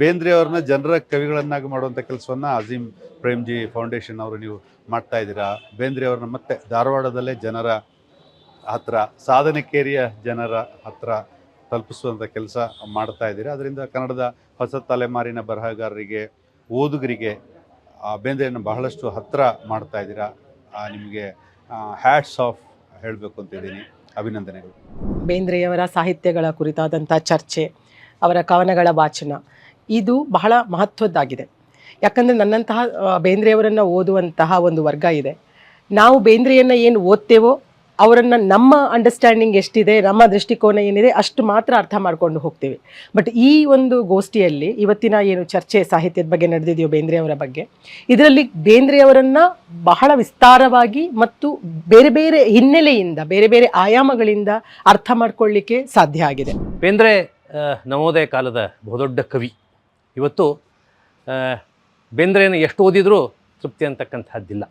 ಬೇಂದ್ರೆ ಅವ್ರನ್ನ ಜನರ ಕವಿಗಳನ್ನಾಗಿ ಮಾಡುವಂಥ ಕೆಲಸವನ್ನ ಅಜೀಂ ಪ್ರೇಮ್ಜಿ ಫೌಂಡೇಶನ್ ಅವರು ನೀವು ಮಾಡ್ತಾ ಇದ್ದೀರಾ? ಬೇಂದ್ರೆ ಅವ್ರನ್ನ ಮತ್ತೆ ಧಾರವಾಡದಲ್ಲೇ ಜನರ ಹತ್ರ, ಸಾಧನಕೇರಿಯ ಜನರ ಹತ್ರ ತಲುಪಿಸುವಂಥ ಕೆಲಸ ಮಾಡ್ತಾ ಇದ್ದೀರಾ? ಅದರಿಂದ ಕನ್ನಡದ ಹೊಸ ತಲೆಮಾರಿನ ಬರಹಗಾರರಿಗೆ, ಓದುಗರಿಗೆ ಬೇಂದ್ರೆಯನ್ನು ಬಹಳಷ್ಟು ಹತ್ರ ಮಾಡ್ತಾ ಇದ್ದೀರಾ? ನಿಮಗೆ ಹ್ಯಾಟ್ಸ್ ಆಫ್ ಹೇಳಬೇಕು ಅಂತಿದ್ದೀನಿ ಅಭಿನಂದನೆಗಳು. ಬೇಂದ್ರೆಯವರ ಸಾಹಿತ್ಯಗಳ ಕುರಿತಾದಂಥ ಚರ್ಚೆ, ಅವರ ಕವನಗಳ ವಾಚನ ಇದು ಬಹಳ ಮಹತ್ವದ್ದಾಗಿದೆ. ಯಾಕಂದರೆ ನನ್ನಂತಹ ಬೇಂದ್ರೆಯವರನ್ನು ಓದುವಂತಹ ಒಂದು ವರ್ಗ ಇದೆ. ನಾವು ಬೇಂದ್ರೆಯನ್ನು ಏನು ಓದ್ತೇವೋ, ಅವರನ್ನು ನಮ್ಮ ಅಂಡರ್ಸ್ಟ್ಯಾಂಡಿಂಗ್ ಎಷ್ಟಿದೆ, ನಮ್ಮ ದೃಷ್ಟಿಕೋನ ಏನಿದೆ, ಅಷ್ಟು ಮಾತ್ರ ಅರ್ಥ ಮಾಡ್ಕೊಂಡು ಹೋಗ್ತೀವಿ. ಬಟ್ ಈ ಒಂದು ಗೋಷ್ಠಿಯಲ್ಲಿ ಇವತ್ತಿನ ಏನು ಚರ್ಚೆ, ಸಾಹಿತ್ಯದ ಬಗ್ಗೆ ನಡೆದಿದೆಯೋ ಬೇಂದ್ರೆಯವರ ಬಗ್ಗೆ, ಇದರಲ್ಲಿ ಬೇಂದ್ರೆಯವರನ್ನು ಬಹಳ ವಿಸ್ತಾರವಾಗಿ ಮತ್ತು ಬೇರೆ ಬೇರೆ ಹಿನ್ನೆಲೆಯಿಂದ, ಬೇರೆ ಬೇರೆ ಆಯಾಮಗಳಿಂದ ಅರ್ಥ ಮಾಡ್ಕೊಳ್ಳಿಕ್ಕೆ ಸಾಧ್ಯ ಆಗಿದೆ. ಬೇಂದ್ರೆ ನವೋದಯ ಕಾಲದ ಬಹುದೊಡ್ಡ ಕವಿ ಇವತ್ತು ಬೇಂದ್ರೆಯನ್ನು ಎಷ್ಟು ಓದಿದರೂ ತೃಪ್ತಿ ಅಂತಕ್ಕಂಥದ್ದಿಲ್ಲ.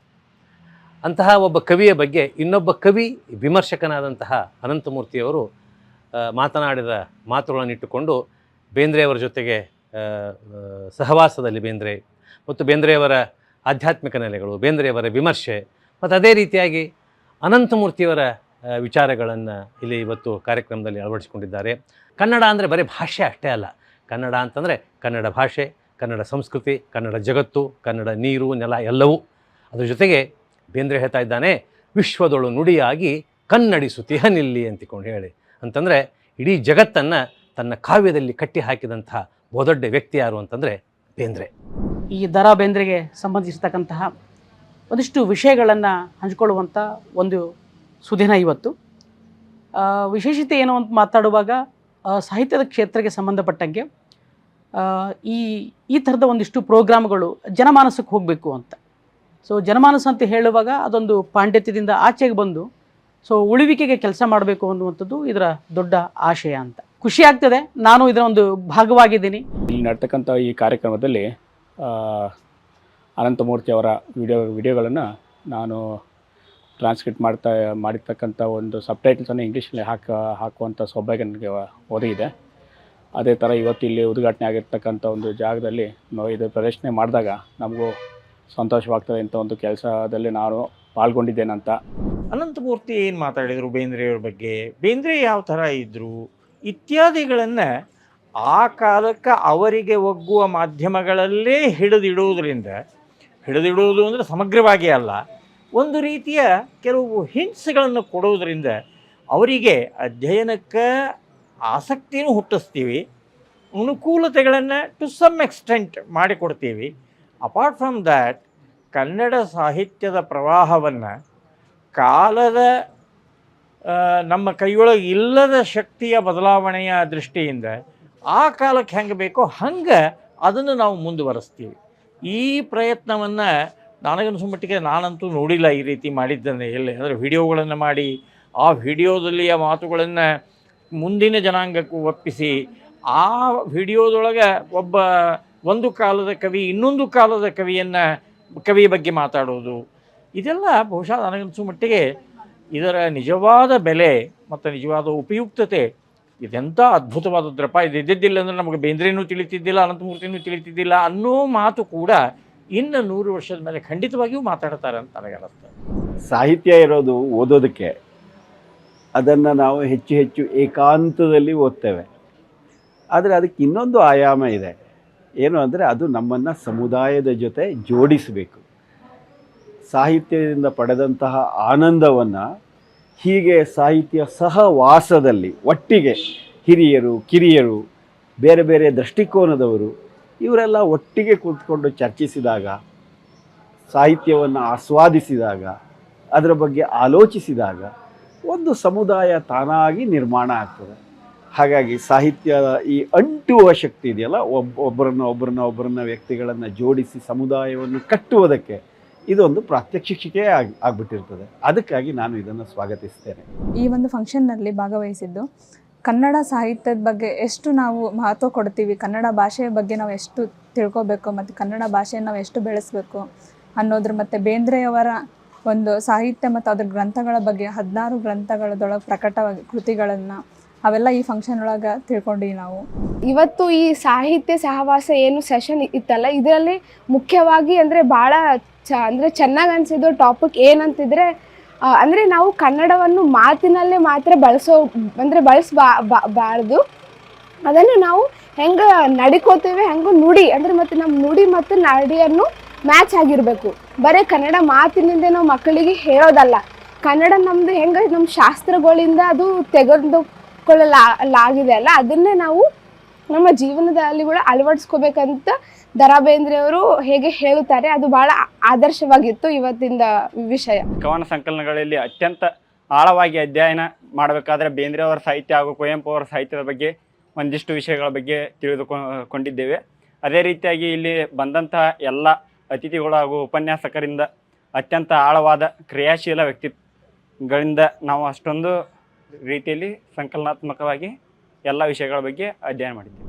ಅಂತಹ ಒಬ್ಬ ಕವಿಯ ಬಗ್ಗೆ ಇನ್ನೊಬ್ಬ ಕವಿ ವಿಮರ್ಶಕನಾದಂತಹ ಅನಂತಮೂರ್ತಿಯವರು ಮಾತನಾಡಿದ ಮಾತುಗಳನ್ನು ಇಟ್ಟುಕೊಂಡು ಬೇಂದ್ರೆಯವರ ಜೊತೆಗೆ ಸಹವಾಸದಲ್ಲಿ ಬೇಂದ್ರೆ ಮತ್ತು ಬೇಂದ್ರೆಯವರ ಆಧ್ಯಾತ್ಮಿಕ ನೆಲೆಗಳು, ಬೇಂದ್ರೆಯವರ ವಿಮರ್ಶೆ ಮತ್ತು ಅದೇ ರೀತಿಯಾಗಿ ಅನಂತಮೂರ್ತಿಯವರ ವಿಚಾರಗಳನ್ನು ಇಲ್ಲಿ ಇವತ್ತು ಕಾರ್ಯಕ್ರಮದಲ್ಲಿ ಅಳವಡಿಸಿಕೊಂಡಿದ್ದಾರೆ. ಕನ್ನಡ ಅಂದರೆ ಬರೀ ಭಾಷೆ ಅಷ್ಟೇ ಅಲ್ಲ ಕನ್ನಡ ಅಂತಂದರೆ ಕನ್ನಡ ಭಾಷೆ, ಕನ್ನಡ ಸಂಸ್ಕೃತಿ, ಕನ್ನಡ ಜಗತ್ತು, ಕನ್ನಡ ನೀರು, ನೆಲ ಎಲ್ಲವೂ. ಅದ್ರ ಜೊತೆಗೆ ಬೇಂದ್ರೆ ಹೇಳ್ತಾ ಇದ್ದಾನೆ, ವಿಶ್ವದೊಳು ನುಡಿಯಾಗಿ ಕನ್ನಡಿಸುತಿಹ ನಿಲ್ಲಿ ಅಂತಿಕೊಂಡು ಹೇಳಿ. ಅಂತಂದರೆ ಇಡೀ ಜಗತ್ತನ್ನು ತನ್ನ ಕಾವ್ಯದಲ್ಲಿ ಕಟ್ಟಿ ಹಾಕಿದಂತಹ ಬಹುದೊಡ್ಡ ವ್ಯಕ್ತಿ ಯಾರು ಅಂತಂದರೆ ಬೇಂದ್ರೆ. ಈ ದರಾ ಬೇಂದ್ರೆಗೆ ಸಂಬಂಧಿಸಿರ್ತಕ್ಕಂತಹ ಒಂದಿಷ್ಟು ವಿಷಯಗಳನ್ನು ಹಂಚಿಕೊಳ್ಳುವಂಥ ಒಂದು ಸುದಿನ ಇವತ್ತು. ವಿಶೇಷತೆ ಏನು ಅಂತ ಮಾತಾಡುವಾಗ ಸಾಹಿತ್ಯದ ಕ್ಷೇತ್ರಕ್ಕೆ ಸಂಬಂಧಪಟ್ಟಂಗೆ ಈ ಈ ಥರದ ಒಂದಿಷ್ಟು ಪ್ರೋಗ್ರಾಮ್ಗಳು ಜನಮಾನಸಕ್ಕೆ ಹೋಗಬೇಕು ಅಂತ. ಸೊ ಜನಮಾನಸ ಅಂತ ಹೇಳುವಾಗ ಅದೊಂದು ಪಾಂಡಿತ್ಯದಿಂದ ಆಚೆಗೆ ಬಂದು ಸೊ ಉಳಿವಿಕೆಗೆ ಕೆಲಸ ಮಾಡಬೇಕು ಅನ್ನುವಂಥದ್ದು ಇದರ ದೊಡ್ಡ ಆಶಯ ಅಂತ. ಖುಷಿ ಆಗ್ತದೆ, ನಾನು ಇದರ ಒಂದು ಭಾಗವಾಗಿದ್ದೀನಿ. ಇಲ್ಲಿ ನಡ್ತಕ್ಕಂಥ ಈ ಕಾರ್ಯಕ್ರಮದಲ್ಲಿ ಅನಂತಮೂರ್ತಿ ಅವರ ವಿಡಿಯೋ, ವಿಡಿಯೋಗಳನ್ನು ನಾನು ಟ್ರಾನ್ಸ್ಕ್ರಿಪ್ಟ್ ಮಾಡ್ತಾ, ಮಾಡಿರ್ತಕ್ಕಂಥ ಒಂದು ಸಬ್ಟೈಟಲ್ಸನ್ನು ಇಂಗ್ಲೀಷಲ್ಲಿ ಹಾಕ, ಹಾಕುವಂಥ ಸೌಭಾಗ್ಯ ನನಗೆ ಒದಗಿದೆ. ಅದೇ ಥರ ಇವತ್ತು ಇಲ್ಲಿ ಉದ್ಘಾಟನೆ ಆಗಿರ್ತಕ್ಕಂಥ ಒಂದು ಜಾಗದಲ್ಲಿ ನಾವು ಇದು ಪ್ರದರ್ಶನ ಮಾಡಿದಾಗ ನಮಗೂ ಸಂತೋಷವಾಗ್ತದೆ ಇಂಥ ಒಂದು ಕೆಲಸದಲ್ಲಿ ನಾನು ಪಾಲ್ಗೊಂಡಿದ್ದೇನಂತ. ಅನಂತಮೂರ್ತಿ ಏನು ಮಾತಾಡಿದರು ಬೇಂದ್ರೆಯವ್ರ ಬಗ್ಗೆ? ಬೇಂದ್ರೆ ಯಾವ ಥರ ಇದ್ದರು ಇತ್ಯಾದಿಗಳನ್ನು ಆ ಕಾಲಕ್ಕೆ ಅವರಿಗೆ ಒಗ್ಗುವ ಮಾಧ್ಯಮಗಳಲ್ಲೇ ಹಿಡಿದಿಡುವುದರಿಂದ, ಹಿಡಿದಿಡುವುದು ಅಂದರೆ ಸಮಗ್ರವಾಗಿ ಅಲ್ಲ. ಒಂದು ರೀತಿಯ ಕೆಲವು ಹಿಂಸೆಗಳನ್ನು ಕೊಡುವುದರಿಂದ ಅವರಿಗೆ ಅಧ್ಯಯನಕ್ಕೆ ಆಸಕ್ತಿನೂ ಹುಟ್ಟಿಸ್ತೀವಿ, ಅನುಕೂಲತೆಗಳನ್ನು ಟು ಸಮ್ ಎಕ್ಸ್ಟೆಂಟ್ ಮಾಡಿಕೊಡ್ತೀವಿ. ಅಪಾರ್ಟ್ ಫ್ರಮ್ ದ್ಯಾಟ್ ಕನ್ನಡ ಸಾಹಿತ್ಯದ ಪ್ರವಾಹವನ್ನು ಕಾಲದ ನಮ್ಮ ಕೈಯೊಳಗೆ ಇಲ್ಲದ ಶಕ್ತಿಯ ಬದಲಾವಣೆಯ ದೃಷ್ಟಿಯಿಂದ ಆ ಕಾಲಕ್ಕೆ ಹೆಂಗೆ ಬೇಕೋ ಹಂಗೆ ಅದನ್ನು ನಾವು ಮುಂದುವರೆಸ್ತೀವಿ. ಈ ಪ್ರಯತ್ನವನ್ನು ನನಗನ್ಸೋ ಮಟ್ಟಿಗೆ ನಾನಂತೂ ನೋಡಿಲ್ಲ ಈ ರೀತಿ ಮಾಡಿದ್ದನ್ನು ಎಲ್ಲಿ? ಅಂದರೆ ವಿಡಿಯೋಗಳನ್ನು ಮಾಡಿ, ಆ ವಿಡಿಯೋದಲ್ಲಿಯ ಮಾತುಗಳನ್ನು ಮುಂದಿನ ಜನಾಂಗಕ್ಕೂ ಒಪ್ಪಿಸಿ, ಆ ವಿಡಿಯೋದೊಳಗೆ ಒಬ್ಬ ಒಂದು ಕಾಲದ ಕವಿ, ಇನ್ನೊಂದು ಕಾಲದ ಕವಿಯನ್ನು ಕವಿಯ ಬಗ್ಗೆ ಮಾತಾಡೋದು. ಇದೆಲ್ಲ ಬಹುಶಃ ನನಗನ್ಸೋ ಮಟ್ಟಿಗೆ ಇದರ ನಿಜವಾದ ಬೆಲೆ ಮತ್ತು ನಿಜವಾದ ಉಪಯುಕ್ತತೆ, ಇದೆಂಥ ಅದ್ಭುತವಾದದ್ರಪ್ಪ ಇದು ಇದ್ದಿದ್ದಿಲ್ಲ ಅಂದರೆ ನಮಗೆ ಬೇಂದ್ರೇನೂ ತಿಳಿತಿದ್ದಿಲ್ಲ, ಅನಂತಮೂರ್ತಿನೂ ತಿಳಿತಿದ್ದಿಲ್ಲ ಅನ್ನೋ ಮಾತು ಕೂಡ ಇನ್ನು ನೂರು ವರ್ಷದ ಮೇಲೆ ಖಂಡಿತವಾಗಿಯೂ ಮಾತಾಡ್ತಾರೆ ಅಂತ ನನಗನ್ನಿಸ್ತದೆ ಸಾಹಿತ್ಯ ಇರೋದು ಓದೋದಕ್ಕೆ. ಅದನ್ನು ನಾವು ಹೆಚ್ಚು ಹೆಚ್ಚು ಏಕಾಂತದಲ್ಲಿ ಓದ್ತೇವೆ. ಆದರೆ ಅದಕ್ಕೆ ಇನ್ನೊಂದು ಆಯಾಮ ಇದೆ. ಏನು ಅಂದರೆ ಅದು ನಮ್ಮನ್ನು ಸಮುದಾಯದ ಜೊತೆ ಜೋಡಿಸಬೇಕು. ಸಾಹಿತ್ಯದಿಂದ ಪಡೆದಂತಹ ಆನಂದವನ್ನು ಹೀಗೆ ಸಾಹಿತ್ಯ ಸಹವಾಸದಲ್ಲಿ ಒಟ್ಟಿಗೆ ಹಿರಿಯರು, ಕಿರಿಯರು, ಬೇರೆ ಬೇರೆ ದೃಷ್ಟಿಕೋನದವರು ಇವರೆಲ್ಲ ಒಟ್ಟಿಗೆ ಕೂತ್ಕೊಂಡು ಚರ್ಚಿಸಿದಾಗ, ಸಾಹಿತ್ಯವನ್ನು ಆಸ್ವಾದಿಸಿದಾಗ, ಅದರ ಬಗ್ಗೆ ಆಲೋಚಿಸಿದಾಗ ಒಂದು ಸಮುದಾಯ ತಾನಾಗಿ ನಿರ್ಮಾಣ ಆಗ್ತದೆ. ಹಾಗಾಗಿ ಸಾಹಿತ್ಯದ ಈ ಅಂಟುವ ಶಕ್ತಿ ಇದೆಯಲ್ಲ ಒಬ್ಬ ಒಬ್ಬರನ್ನ ಒಬ್ಬರನ್ನ ಒಬ್ಬರನ್ನ ವ್ಯಕ್ತಿಗಳನ್ನು ಜೋಡಿಸಿ ಸಮುದಾಯವನ್ನು ಕಟ್ಟುವುದಕ್ಕೆ ಇದೊಂದು ಪ್ರಾತ್ಯಕ್ಷಿಕೆ ಆಗಿ, ಆಗ್ಬಿಟ್ಟಿರ್ತದೆ. ಅದಕ್ಕಾಗಿ ನಾನು ಇದನ್ನು ಸ್ವಾಗತಿಸ್ತೇನೆ. ಈ ಒಂದು ಫಂಕ್ಷನ್ನಲ್ಲಿ ಭಾಗವಹಿಸಿದ್ದು ಕನ್ನಡ ಸಾಹಿತ್ಯದ ಬಗ್ಗೆ ಎಷ್ಟು ನಾವು ಮಹತ್ವ ಕೊಡ್ತೀವಿ, ಕನ್ನಡ ಭಾಷೆಯ ಬಗ್ಗೆ ನಾವು ಎಷ್ಟು ತಿಳ್ಕೊಬೇಕು ಮತ್ತು ಕನ್ನಡ ಭಾಷೆಯನ್ನು ನಾವು ಎಷ್ಟು ಬೆಳೆಸಬೇಕು ಅನ್ನೋದ್ರ ಮತ್ತು ಬೇಂದ್ರೆಯವರ ಒಂದು ಸಾಹಿತ್ಯ ಮತ್ತು ಅದ್ರ ಗ್ರಂಥಗಳ ಬಗ್ಗೆ ಹದಿನಾರು ಗ್ರಂಥಗಳದೊಳಗೆ ಪ್ರಕಟವಾಗಿ ಕೃತಿಗಳನ್ನು ಅವೆಲ್ಲ ಈ ಫಂಕ್ಷನ್ ಒಳಗೆ ತಿಳ್ಕೊಂಡ್ವಿ ನಾವು. ಇವತ್ತು ಈ ಸಾಹಿತ್ಯ ಸಹವಾಸ ಏನು ಸೆಷನ್ ಇತ್ತಲ್ಲ, ಇದರಲ್ಲಿ ಮುಖ್ಯವಾಗಿ ಅಂದರೆ ಭಾಳ ಚ ಅಂದರೆ ಚೆನ್ನಾಗಿ ಅನಿಸಿದ್ದು ಟಾಪಿಕ್ ಏನಂತಿದ್ರೆ ಅಂದರೆ ನಾವು ಕನ್ನಡವನ್ನು ಮಾತಿನಲ್ಲೇ ಮಾತ್ರ ಬಳಸೋ, ಅಂದರೆ ಬಳಸಬಾ ಬಾರದು. ಅದನ್ನು ನಾವು ಹೆಂಗೆ ನಡಿಕೋತೇವೆ, ಹೆಂಗೆ ನುಡಿ, ಅಂದರೆ ಮತ್ತು ನಮ್ಮ ನುಡಿ ಮತ್ತು ನಡಿಯನ್ನು ಮ್ಯಾಚ್ ಆಗಿರಬೇಕು. ಬರೀ ಕನ್ನಡ ಮಾತಿನಿಂದ ನಾವು ಮಕ್ಕಳಿಗೆ ಹೇಳೋದಲ್ಲ. ಕನ್ನಡ ನಮ್ಮದು ಹೆಂಗೆ, ನಮ್ಮ ಶಾಸ್ತ್ರಗಳಿಂದ ಅದು ತೆಗೆದುಕೊಳ್ಳಲಾಗಿದೆ ಅಲ್ಲ. ಅದನ್ನೇ ನಾವು ನಮ್ಮ ಜೀವನದಲ್ಲಿ ಕೂಡ ಅಳವಡಿಸ್ಕೋಬೇಕಂತ ರಾ ಬೇಂದ್ರೆಯವರು ಹೇಗೆ ಹೇಳುತ್ತಾರೆ, ಅದು ಬಹಳ ಆದರ್ಶವಾಗಿತ್ತು ಇವತ್ತಿನ ವಿಷಯ. ಕವನ ಸಂಕಲನಗಳಲ್ಲಿ ಅತ್ಯಂತ ಆಳವಾಗಿ ಅಧ್ಯಯನ ಮಾಡಬೇಕಾದ್ರೆ ಬೇಂದ್ರೆ ಅವರ ಸಾಹಿತ್ಯ ಹಾಗೂ ಕುವೆಂಪು ಅವರ ಸಾಹಿತ್ಯದ ಬಗ್ಗೆ ಒಂದಿಷ್ಟು ವಿಷಯಗಳ ಬಗ್ಗೆ ತಿಳಿದುಕೊಂಡಿದ್ದೇವೆ. ಅದೇ ರೀತಿಯಾಗಿ ಇಲ್ಲಿ ಬಂದಂತಹ ಎಲ್ಲ ಅತಿಥಿಗಳು ಹಾಗೂ ಉಪನ್ಯಾಸಕರಿಂದ ಅತ್ಯಂತ ಆಳವಾದ ಕ್ರಿಯಾಶೀಲ ವ್ಯಕ್ತಿಗಳಿಂದ ನಾವು ಅಷ್ಟೊಂದು ರೀತಿಯಲ್ಲಿ ಸಂಕಲನಾತ್ಮಕವಾಗಿ ಎಲ್ಲ ವಿಷಯಗಳ ಬಗ್ಗೆ ಅಧ್ಯಯನ ಮಾಡಿದ್ದೇವೆ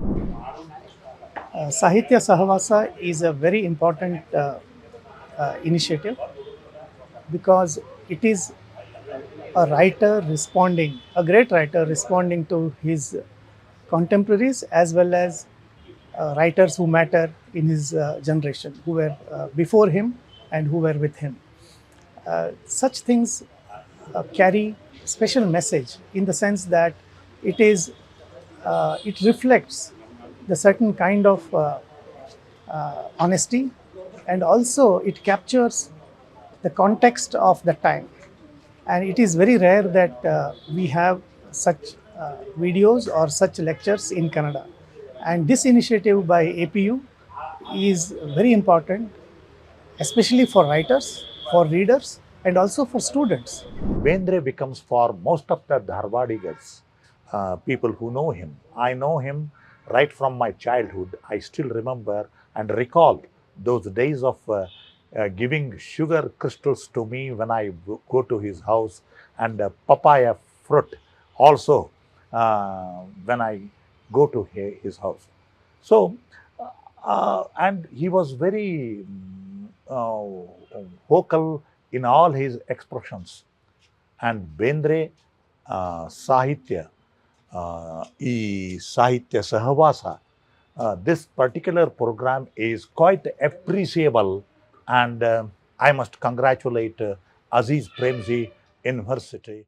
Uh, Sahitya Sahavasa is a very important uh, uh, initiative because it is a writer responding, a great writer responding to his contemporaries as well as uh, writers who matter in his uh, generation, who were uh, before him and who were with him. Uh, such things uh, carry special message in the sense that it is uh, it reflects the certain kind of uh, uh, honesty and also it captures the context of the time. And it is very rare that uh, we have such uh, videos or such lectures in Canada and this initiative by APU is very important especially for writers for readers and also for students. Bendre becomes for most of the Dharwadigas, uh, people who know him. I know him right from my childhood. I still remember and recall those days of uh, uh, giving sugar crystals to me when I go to his house and uh, papaya fruit also uh, when I go to his house. So, uh, uh, and he was very uh, vocal in all his expressions. And Bendre uh, Sahitya ಈ ಸಾಹಿತ್ಯ ಸಹವಾಸ this particular program is quite appreciable and I must congratulate Azim Premji university